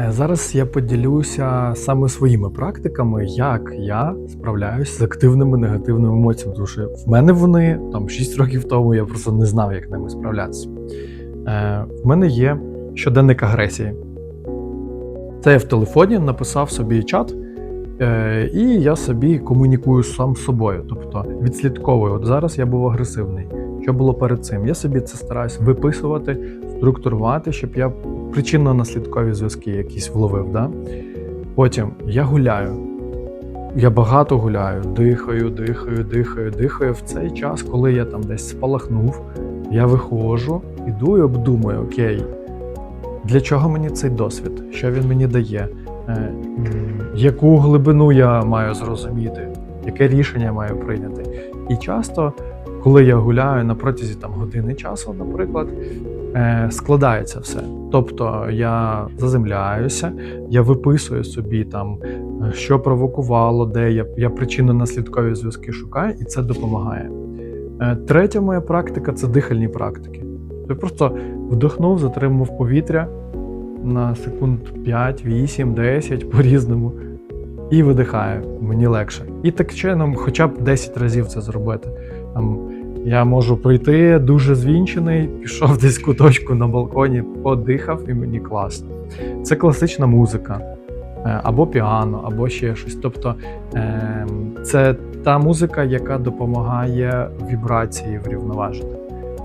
Е, Зараз я поділюся саме своїми практиками, як я справляюсь з активними негативними емоціями. Тому що в мене вони там 6 років тому я просто не знав, як ними справлятися. Е, в мене є щоденник агресії. Це я в телефоні написав собі чат, е, і я собі комунікую сам з собою. Тобто відслідковую. От зараз я був агресивний. Що було перед цим? Я собі це стараюсь виписувати, структурувати, щоб я причинно-наслідкові зв'язки якісь вловив. Да? Потім я гуляю. Я багато гуляю, дихаю, дихаю, дихаю, дихаю. В цей час, коли я там десь спалахнув, я виходжу, іду і обдумую, окей, для чого мені цей досвід? Що він мені дає? Е, яку глибину я маю зрозуміти, яке рішення я маю прийняти? І часто, коли я гуляю на протязі там години часу, наприклад, е, складається все. Тобто я заземляюся, я виписую собі там, що провокувало, де я, я причинно-наслідкові зв'язки шукаю, і це допомагає. Е, Третя моя практика це дихальні практики. Я просто вдохнув, затримав повітря на секунд 5, 8, 10 по-різному. І видихаю, мені легше. І так чином, хоча б 10 разів це зробити. Там, я можу прийти дуже звінчений, пішов десь куточку на балконі, подихав, і мені класно. Це класична музика, е, або піано, або ще щось. Тобто е, це та музика, яка допомагає вібрації врівноважити.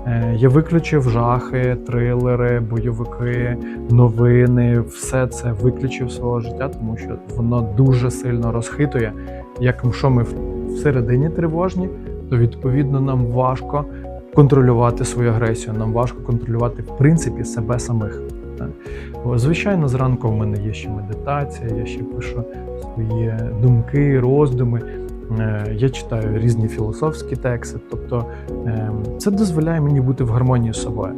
Е, Я виключив жахи, трилери, бойовики, новини, все це виключив свого життя, тому що воно дуже сильно розхитує. Якщо ми в- всередині тривожні, то відповідно нам важко контролювати свою агресію, нам важко контролювати в принципі себе самих. Звичайно, зранку в мене є ще медитація, я ще пишу свої думки, роздуми. Е, Я читаю різні філософські тексти, тобто ем, це дозволяє мені бути в гармонії з собою.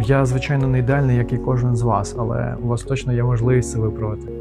Я, звичайно, не ідеальний, як і кожен з вас, але у вас точно є можливість це виправити.